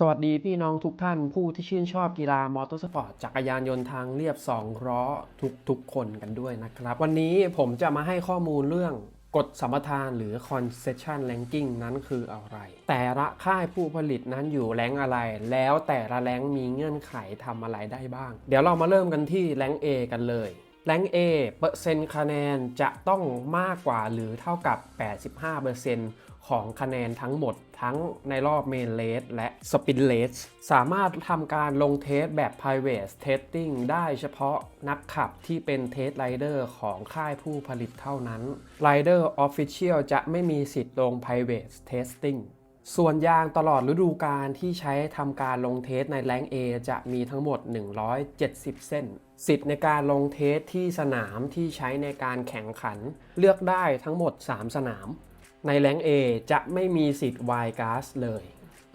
สวัสดีพี่น้องทุกท่านผู้ที่ชื่นชอบกีฬามอเตอร์สปอร์ตจักรยานยนต์ทางเรียบ 2 ล้อทุกทุกๆคนกันด้วยนะครับ วันนี้ผมจะมาให้ข้อมูลเรื่องกฎสัมปทานหรือ concession ranking นั้นคืออะไร แต่ละค่ายผู้ผลิตนั้นอยู่แรงอะไร แล้วแต่ละแรงมีเงื่อนไขทำอะไรได้บ้าง เดี๋ยวเรามาเริ่มกันที่แรง A กันเลย แรง A เปอร์เซ็นต์คะแนนจะต้องมากกว่าหรือเท่ากับ 85%ของคะแนนทั้งหมดทั้งในรอบเมนเลสและสปินเลสสามารถทำการลงเทสแบบ private testing ได้เฉพาะนักขับที่เป็นเทสไรเดอร์ของค่ายผู้ผลิตเท่านั้น Rider Official จะไม่มีสิทธิ์ลง private testing ส่วนยางตลอดฤดูกาลที่ใช้ทำการลงเทสในแรง A จะมีทั้งหมด 170 เส้น สิทธิ์ในการลงเทสที่สนามที่ใช้ในการแข่งขัน เลือกได้ทั้งหมด 3 สนาม ในแรง A จะไม่มีสิทธิ์ y g a s เลย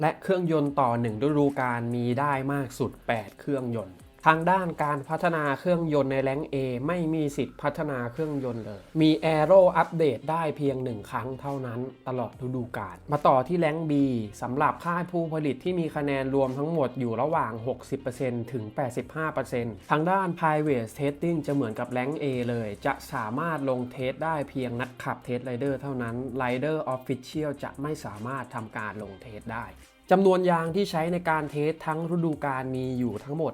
และเครื่องยนต์ต่อ 1 ฤดูกาลมีได้มากสุด 8 เครื่องยนต์ ทางด้านการพัฒนาเครื่องยนต์ในแรง A ไม่มีสิทธิ์พัฒนาเครื่องยนต์เลย มี Aero อัปเดตได้เพียง 1 ครั้งเท่านั้นตลอดฤดูกาล มาต่อที่แรง B สำหรับค่ายผู้ผลิตที่มีคะแนนรวมทั้งหมดอยู่ระหว่าง 60%ถึง 85%ทางด้าน Private Testing จะเหมือนกับแรง A เลย จะสามารถลงเทสได้เพียงนักขับเทสไรเดอร์เท่านั้น Rider Official จะไม่สามารถทำการลงเทสได้ จำนวนยางที่ใช้ในการเทสทั้งฤดูกาลมีอยู่ทั้งหมด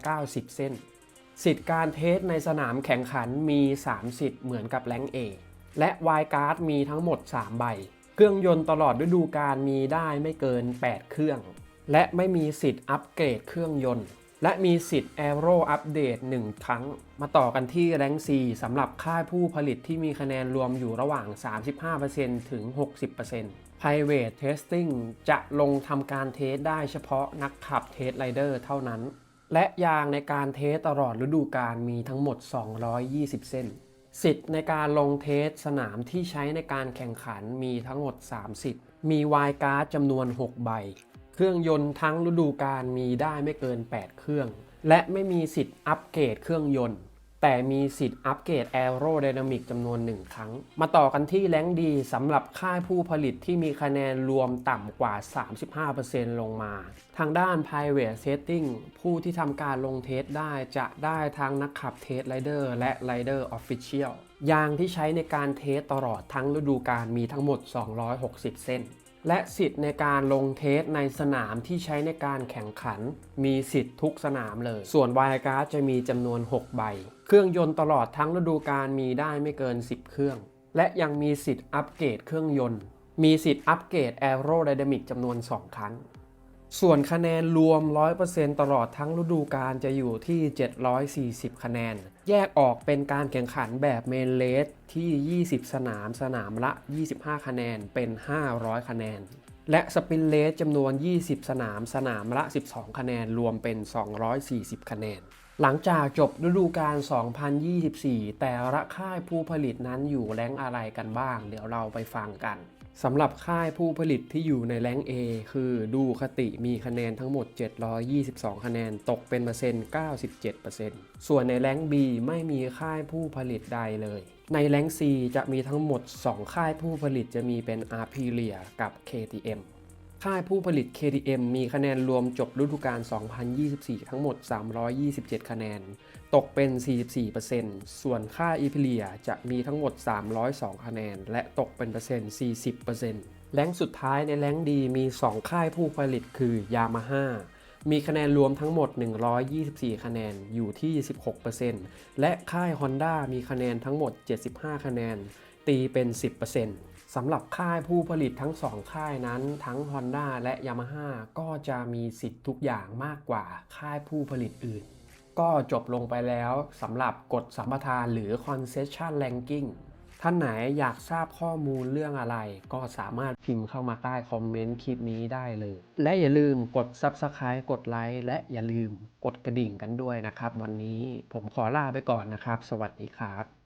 190 เส้น สิทธิ์การเทสในสนามแข่งขันมี 3 สิทธิ์เหมือนกับแรง A และวายการ์ดมีทั้งหมด 3 ใบ เครื่องยนต์ตลอดฤดูกาลมีได้ไม่เกิน 8 เครื่อง และไม่มีสิทธิ์อัปเกรดเครื่องยนต์ และมีสิทธิ์ Aero อัปเดต1 ครั้ง มาต่อกันที่แรง C สำหรับค่ายผู้ผลิตที่มีคะแนนรวมอยู่ระหว่าง 35%ถึง 60% Private Testing จะลงทำการเทสได้เฉพาะนักขับเทสไรเดอร์เท่านั้น และยางในการเทสตลอดฤดูกาลมีทั้งหมด 220 เส้น สิทธิ์ในการลงเทสสนามที่ใช้ในการแข่งขันมีทั้งหมด3สิทธิ์มีวายการ์ดจำนวน 6 ใบ เครื่องยนต์ทั้งฤดูกาลมีได้ไม่เกิน 8 เครื่อง และไม่มีสิทธิ์อัปเกรดเครื่องยนต์ แต่มีสิทธิ์อัปเกรดแอโรไดนามิกจำนวน 1 ครั้ง มาต่อกันที่แรงดีสำหรับค่ายผู้ผลิตที่มีคะแนนรวมต่ำกว่า 35%ลงมา ทางด้าน Private Setting ผู้ที่ทำการลงเทสได้จะได้ทั้งนักขับเทสไรเดอร์และ Rider Official ยางที่ใช้ในการเทสตลอดทั้งฤดูกาลมีทั้งหมด 260 เส้น และสิทธิ์ในการลงเทสในสนามที่ใช้ในการแข่งขัน มีสิทธิ์ทุกสนามเลย ส่วนวายการ์ดจะมีจำนวน 6 ใบ เครื่องยนต์ตลอดทั้งฤดูกาลมีได้ไม่เกิน 10 เครื่อง และยังมีสิทธิ์อัปเกรดเครื่องยนต์ มีสิทธิ์อัปเกรดแอโรไดนามิกจำนวน 2 ครั้ง ส่วนคะแนนรวม 100%ตลอดทั้งฤดูกาลจะอยู่ที่ 740 คะแนน แยกออกเป็นการแข่งขันแบบเมนเลสที่ 20 สนามสนามละ 25 คะแนนเป็น 500 คะแนน และสปินเลสจำนวน 20 สนามสนามละ 12 คะแนนรวมเป็น 240 คะแนน หลังจากจบฤดูกาล 2024 แต่ละค่ายผู้ผลิตนั้นอยู่แรงอะไรกันบ้าง เดี๋ยวเราไปฟังกันสำหรับค่ายผู้ผลิตที่อยู่ในแรง A คือดูคติมีคะแนนทั้งหมด 722 คะแนนตกเป็นเปอร์เซ็นต์ 97%ส่วนในแรง B ไม่มีค่ายผู้ผลิตใดเลย ในแรง C จะมีทั้งหมด 2 ค่ายผู้ผลิตจะมีเป็น a p r i l i a กับ KTM ค่ายผู้ผลิต KTM มีคะแนนรวมจบฤดูกาล 2024 ทั้งหมด 327 คะแนน ตกเป็น 44%ส่วนค่าย e p i l i a จะมีทั้งหมด 302 คะแนน และตกเป็นเปอร์เซ็นต์ 40%แรงสุดท้ายในแรงดีมี 2 ค่ายผู้ผลิตคือ Yamaha มีคะแนนรวมทั้งหมด 124 คะแนนอยู่ที่ 16%และค่าย Honda มีคะแนนทั้งหมด 75 คะแนน ตีเป็น 10% สำหรับค่ายผู้ผลิตทั้ง 2 ค่ายนั้น ทั้ง Honda และ Yamaha ก็จะมีสิทธิ์ทุกอย่างมากกว่าค่ายผู้ผลิตอื่น ก็จบลงไปแล้วสำหรับกฎสัมปทานหรือ concession ranking ท่านไหนอยากทราบข้อมูลเรื่องอะไร ก็สามารถพิมพ์เข้ามาใต้คอมเมนต์คลิปนี้ได้เลย และอย่าลืมกด Subscribe กดไลค์และอย่าลืมกดกระดิ่งกันด้วยนะครับ วันนี้ผมขอลาไปก่อนนะครับ สวัสดีครับ